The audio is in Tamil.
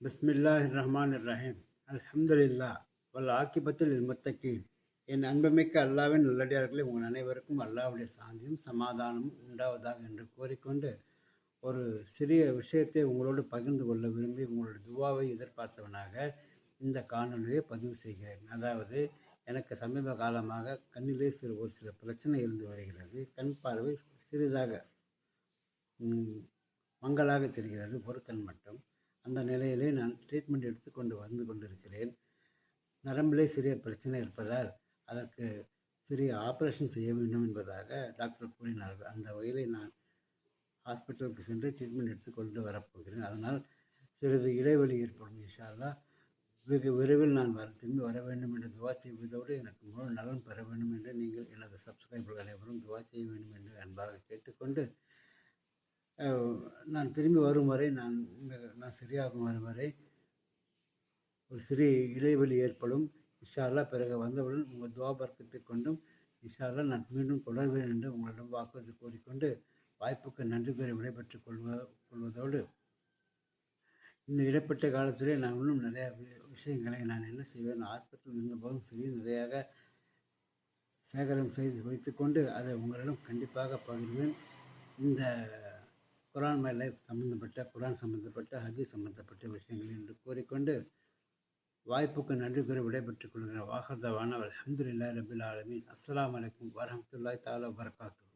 பிஸ்மில்லாஹிர் ரஹ்மான் ரஹீம் அல்ஹம்துலில்லா வல் ஆக்கிபத்தில் முத்தக்கீன். என் அன்புமிக்க அல்லாவின் நல்லடியார்களே உங்கள் அனைவருக்கும் அல்லாவுடைய சாந்தியும் சமாதானமும் உண்டாவதாக என்று கூறிக்கொண்டு ஒரு சிறிய விஷயத்தை உங்களோடு பகிர்ந்து கொள்ள விரும்பி உங்களுடைய துவாவை எதிர்பார்த்தவனாக இந்த காணொலியை பதிவு செய்கிறேன். அதாவது எனக்கு சமீப காலமாக கண்ணிலே சிறு ஒரு சில பிரச்சனை இருந்து வருகிறது. கண் பார்வை சிறிதாக மங்களாக மங்கலாக தெரிகிறது ஒரு கண் மட்டும். அந்த நிலையிலே நான் ட்ரீட்மெண்ட் எடுத்துக்கொண்டு வந்து கொண்டிருக்கிறேன். நரம்பிலே சிறிய பிரச்சனை இருப்பதால் அதற்கு சிறிய ஆப்ரேஷன் செய்ய வேண்டும் என்பதாக டாக்டர் கூறினார்கள். அந்த வகையிலே நான் ஹாஸ்பிட்டலுக்கு சென்று ட்ரீட்மெண்ட் எடுத்துக்கொண்டு வரப்போகிறேன். அதனால் சிறிது இடைவெளி ஏற்படும் இன்ஷா வெகு விரைவில் நான் வர திரும்பி வர வேண்டும் என்று துவா செய்வதோடு எனக்கு முழு நலன் பெற வேண்டும் என்று நீங்கள் எனது சப்ஸ்கிரைபர்கள் அனைவரும் துவா செய்ய வேண்டும் என்று அன்பாக கேட்டுக்கொண்டு நான் திரும்பி வரும் வரை நான் நான் சரியாகும் வரும் வரை ஒரு சிறிய இடைவெளி ஏற்படும். இஷாலா பிறகு வந்தவுடன் உங்கள் துவாபர்க்கத்தை கொண்டும் இஷாலா நான் மீண்டும் தொடர்வேன் என்று உங்களிடம் வாக்குறுதி கூறிக்கொண்டு வாய்ப்புக்கு நன்றி கூறி விடைபெற்றுக் கொள்வ கொள்வதோடு இந்த இடைப்பட்ட காலத்திலே நான் இன்னும் நிறையா விஷயங்களை நான் என்ன செய்வேன் ஹாஸ்பிட்டல் இருந்தபோதும் சரி நிறையாக சேகரம் செய்து வைத்துக்கொண்டு அதை உங்களிடம் கண்டிப்பாக பகிர்வேன். இந்த குரான் மேலே சம்பந்தப்பட்ட குரான் சம்பந்தப்பட்ட ஹதீஸ் சம்பந்தப்பட்ட விஷயங்கள் என்று கூறிக்கொண்டு வாய்ப்புக்கு நன்றி கூறி விடைபெற்றுக் கொள்கிற வாகர்தவான அல்ஹம்துலில்லாஹி ரபில் ஆலமின். அஸ்லாம் வலைக்கம் வரமத்துல்லாய் தாலா வரகாத்து